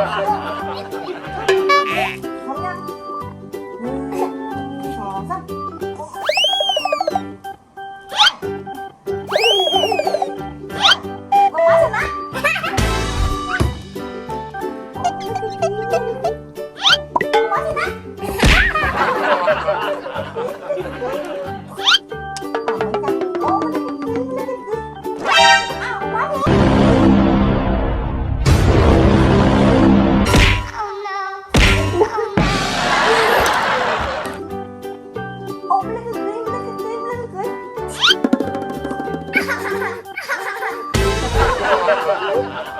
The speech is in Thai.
为什？Obrigado.